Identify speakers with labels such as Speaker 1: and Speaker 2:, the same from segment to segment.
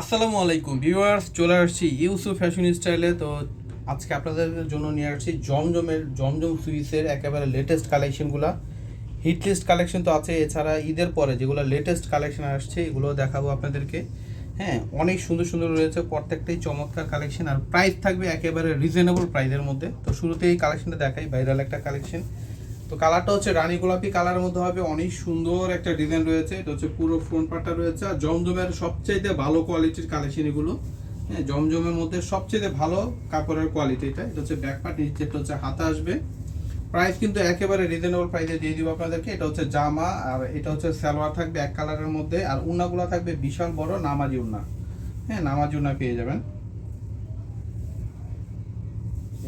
Speaker 1: আসসালামু আলাইকুম ভিউয়ার্স, চলে আসছি ইউসুফ ফ্যাশন স্টাইলে। তো আজকে আপনাদের জন্য নিয়ে আসছি জমজমের, জমজম সুইসের একেবারে লেটেস্ট কালেকশনগুলো হিট লিস্ট কালেকশন তো আছে, এছাড়া ঈদের পরে যেগুলো লেটেস্ট কালেকশন আসছে, এগুলো দেখাবো আপনাদেরকে। হ্যাঁ অনেক সুন্দর সুন্দর রয়েছে, প্রত্যেকটাই চমৎকার কালেকশন আর প্রাইস থাকবে একেবারে রিজনেবল প্রাইসের মধ্যে। তো শুরুতেই এই কালেকশনটা দেখাই ভাইরাল একটা কালেকশন তো কালারটা হচ্ছে রানী গোলাপি কালারের মধ্যে হবে। অনেক সুন্দর একটা ডিজাইন রয়েছে। এটা হচ্ছে পুরো ফ্রন্ট পার্টটা রয়েছে। আর জমজমের সবচাইতে ভালো কোয়ালিটির কালেকশন এগুলো। হ্যাঁ জমজমের মধ্যে সবচেয়ে ভালো কাপড়ের কোয়ালিটি এটা। এটা হচ্ছে ব্যাক পার্ট নিচে এটা হচ্ছে হাতা আসবে। প্রাইস কিন্তু একেবারে রিজনেবল প্রাইসে দিয়ে দিব আপনাদেরকে। এটা হচ্ছে জামা আর এটা হচ্ছে সালোয়ার থাকবে এক কালারের মধ্যে। আর উন্নাগুলো থাকবে বিশাল বড় নামাজি উন্না। হ্যাঁ নামাজি উন্না পেয়ে যাবেন।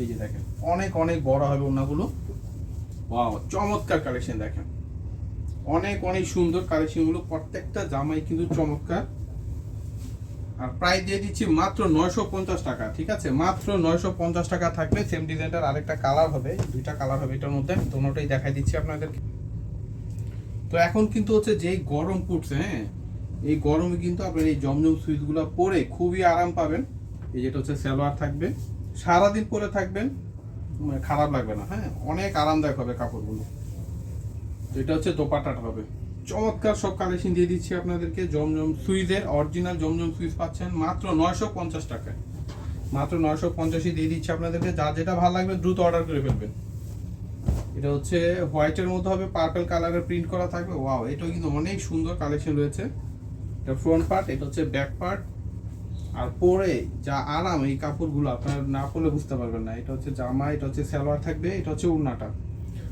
Speaker 1: এই যে দেখেন, অনেক অনেক বড় হবে উন্নাগুলো। ওয়াও চমৎকার কালেকশন দেখেন। অনেক অনেক সুন্দর কালেকশনগুলো প্রত্যেকটা জামাই কিন্তু চমৎকার। আর প্রাইস দিয়ে দিচ্ছি মাত্র নয়শো পঞ্চাশ টাকা, ঠিক আছে? মাত্র নয়শো পঞ্চাশ টাকা থাকবে সেম ডিজাইনটার আরেকটা কালার হবে, দুইটা কালার হবে এটার মধ্যে। দুটোটাই দেখাই দিচ্ছি আপনাদেরকে। তো এখন কিন্তু হচ্ছে যেই গরম পড়ছে হ্যাঁ? এই গরমে কিন্তু আপনার এই জমজম সুইচগুলো পরে খুবই আরাম পাবেন। এই যেটা হচ্ছে সালোয়ার থাকবে। সারাদিন পরে থাকবেন। খারাপ লাগবে না হ্যাঁ? অনেক আরামদায়ক হবে কাপড়গুলো। এটা হচ্ছে দোপাটাটা হবে। চমৎকার সব কালেকশন দিয়ে দিচ্ছি আপনাদেরকে। জমজম সুইজের অরিজিনাল জমজম সুইজ পাচ্ছেন মাত্র নয়শো পঞ্চাশ টাকায়। মাত্র নয়শো পঞ্চাশই দিয়ে দিচ্ছি আপনাদেরকে। যা যেটা ভালো লাগবে দ্রুত অর্ডার করে ফেলবেন। এটা হচ্ছে হোয়াইটের মধ্যে হবে পার্পল কালারের প্রিন্ট করা থাকবে। ওয়াও এটাও কিন্তু অনেক সুন্দর কালেকশন রয়েছে। এটা ফ্রন্ট পার্ট এটা হচ্ছে ব্যাক পার্ট আর পরে যা আরাম, এই কাপড়গুলো আপনার না পরলে বুঝতে পারবেন না। এটা হচ্ছে জামা, এটা হচ্ছে সালোয়ার থাকবে, এটা হচ্ছে উন্নাটা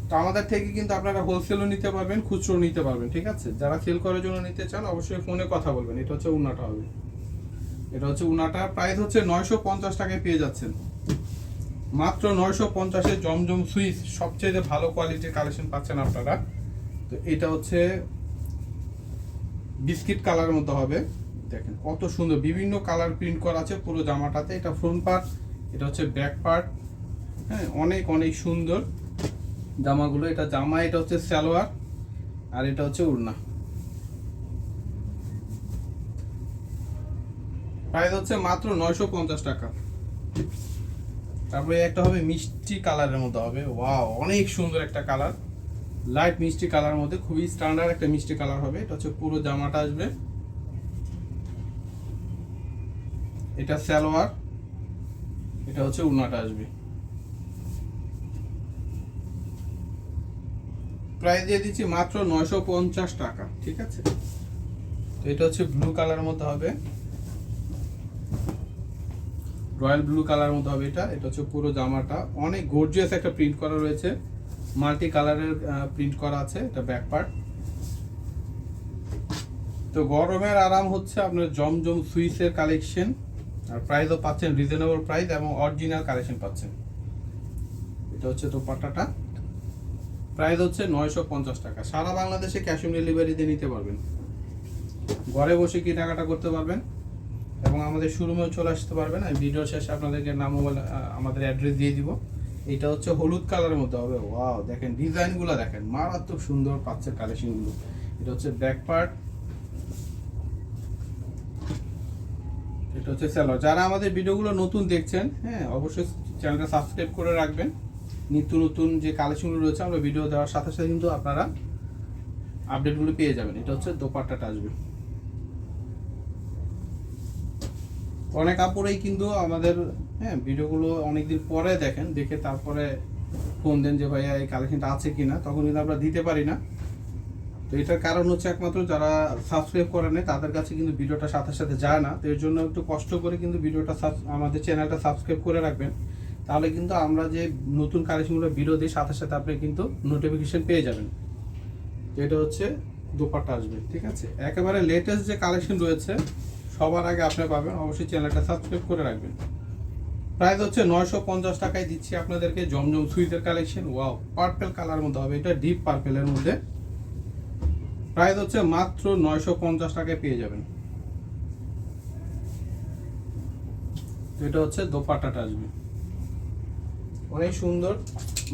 Speaker 1: তো আমাদের থেকে কিন্তু আপনারা হোলসেলও নিতে পারবেন, খুচরো নিতে পারবেন, ঠিক আছে? যারা সেল করার জন্য নিতে চান, অবশ্যই ফোনে কথা বলবেন, এটা হচ্ছে উন্নাটা হবে। এটা হচ্ছে উন্নাটা প্রাইস হচ্ছে নয়শো পঞ্চাশ টাকায় পেয়ে যাচ্ছেন। মাত্র নয়শো পঞ্চাশে জমজম সুইচ সবচেয়ে ভালো কোয়ালিটির কালেকশন পাচ্ছেন আপনারা। তো এটা হচ্ছে বিস্কিট কালারের মধ্যে হবে। দেখেন, কত সুন্দর, বিভিন্ন কালার প্রিন্ট করা আছে পুরো জামাটাতে। এটা ফ্রন্ট পার্ট এটা হচ্ছে ব্যাক পার্ট হ্যাঁ অনেক অনেক সুন্দর জামাগুলো। এটা জামা, এটা হচ্ছে সালোয়ার আর এটা হচ্ছে উড়না। প্রাইস হচ্ছে মাত্র নয়শো পঞ্চাশ টাকা। তারপরে একটা হবে মিষ্টি কালারের মধ্যে হবে। ওয়াও অনেক সুন্দর একটা কালার। লাইট মিষ্টি কালার মধ্যে, খুবই স্ট্যান্ডার্ড একটা মিষ্টি কালার হবে। এটা হচ্ছে পুরো জামাটা আসবে। এটা সালোয়ার, এটা হচ্ছে উন্নাটা আসবে। প্রাইস দিয়ে দিচ্ছি মাত্র নয়শো পঞ্চাশ টাকা, ঠিক আছে? তো এটা হচ্ছে ব্লু কালারের মধ্যে হবে। রয়্যাল ব্লু কালারের মধ্যে হবে এটা এটা হচ্ছে পুরো জামাটা। অনেক গর্জিয়াস একটা প্রিন্ট করা রয়েছে। মাল্টি কালারের প্রিন্ট করা আছে, এটা ব্যাক পার্ট তো গরমের আরাম হচ্ছে আপনার জমজম সুইসের কালেকশন আর প্রাইসও পাচ্ছেন রিজনেবল প্রাইস এবং অরিজিনাল কালেকশন পাচ্ছেন। এটা হচ্ছে দোপাট্টাটা। প্রাইস হচ্ছে নয়শো পঞ্চাশ টাকা। সারা বাংলাদেশে ক্যাশ অন ডেলিভারি দিয়ে নিতে পারবেন। ঘরে বসে কেনাকাটা করতে পারবেন এবং আমাদের শোরুমেও চলে আসতে পারবেন। আমি ভিডিও শেষে আপনাদেরকে নাম মোবাইল আমাদের অ্যাড্রেস দিয়ে দিব। এটা হচ্ছে হলুদ কালারের মধ্যে হবে। ওয়াও দেখেন ডিজাইনগুলো দেখেন। মারাত্মক সুন্দর পাচ্ছে কালেকশনগুলো এটা হচ্ছে ব্যাক পার্ট এটা হচ্ছে স্যালোয়ার যারা আমাদের ভিডিওগুলো নতুন দেখছেন হ্যাঁ অবশ্যই চ্যানেলটা সাবস্ক্রাইব করে রাখবেন। নিত্য নতুন যে কালেকশনগুলো রয়েছে, আমরা ভিডিও দেওয়ার সাথে সাথে কিন্তু আপনারা আপডেটগুলো পেয়ে যাবেন। এটা হচ্ছে দোপাট্টাটা আসবে। অনেক কাপড়েই কিন্তু আমাদের হ্যাঁ ভিডিওগুলো অনেকদিন পরে দেখেন, দেখে তারপরে ফোন দেন যে, ভাইয়া, এই কালেকশনটা আছে কিনা? তখন কিন্তু আমরা দিতে পারি না। তো এটার কারণ হচ্ছে একমাত্র যারা সাবস্ক্রাইব করে নেয়, তাদের কাছে কিন্তু ভিডিওটা সাথে সাথে যায় না। তো এর জন্য একটু কষ্ট করে কিন্তু ভিডিওটা আমাদের চ্যানেলটা সাবস্ক্রাইব করে রাখবেন। তাহলে কিন্তু আমরা যে নতুন কালেকশনগুলো ভিডিও দিই, সাথে সাথে আপনি কিন্তু নোটিফিকেশন পেয়ে যাবেন। এটা হচ্ছে দোপাট্টা আসবে, ঠিক আছে? একেবারে লেটেস্ট যে কালেকশন রয়েছে, সবার আগে আপনি পাবেন। অবশ্যই চ্যানেলটা সাবস্ক্রাইব করে রাখবেন। প্রাইস হচ্ছে নয়শো পঞ্চাশ টাকায় দিচ্ছি আপনাদেরকে। জমজম সুইটের কালেকশন ওয়াও পার্পেল কালার মধ্যে হবে। এটা ডিপ পার্পেলের মধ্যে। প্রাইস হচ্ছে মাত্র নয়শো পঞ্চাশ টাকায় পেয়ে যাবেন। এটা হচ্ছে দোপাট্টাটা আসবে অনেক সুন্দর,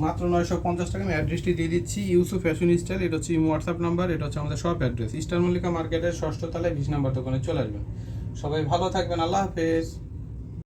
Speaker 1: মাত্র নয়শো পঞ্চাশ টাকা আমি অ্যাড্রেসটি দিয়ে দিচ্ছি, ইউসুফ ফ্যাশন স্টাইল, এটা হচ্ছে হোয়াটসঅ্যাপ নাম্বার, এটা হচ্ছে আমাদের শপ অ্যাড্রেস। ইস্টার মল্লিকা মার্কেটের ষষ্ঠ তলায় বিশ নাম্বার দোকানে চলে আসবেন। সবাই ভালো থাকবেন, আল্লাহ হাফেজ।